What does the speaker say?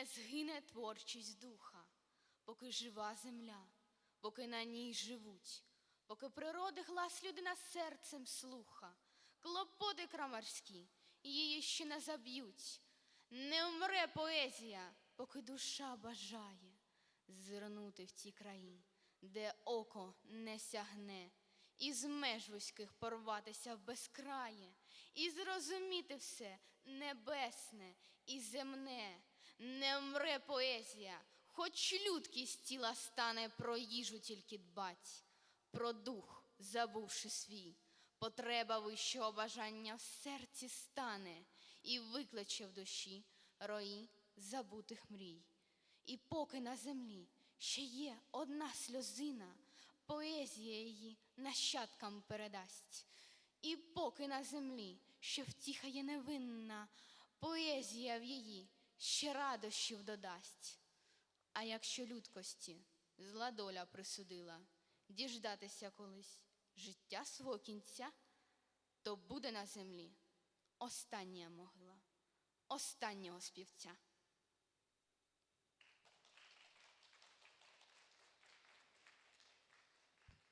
не згине творчість духа, поки жива земля, поки на ній живуть, поки природи глас людина серцем слуха, клопоти крамарські її ще не заб'ють. Не вмре поезія, поки душа бажає зирнути в ті краї, де око не сягне, і з меж вузьких порватися в безкрає, і зрозуміти все небесне і земне. Не вмре поезія, хоч людкість тіла стане про їжу тільки дбать, про дух, забувши свій. Потреба вищого бажання в серці стане і викличе в душі рої забутих мрій. І поки на землі ще є одна сльозина, поезія її нащадкам передасть. І поки на землі ще втіха є невинна, поезія в її ще радощів додасть. А якщо людкості зла доля присудила діждатися колись життя свого кінця, то буде на землі остання могила, останнього співця.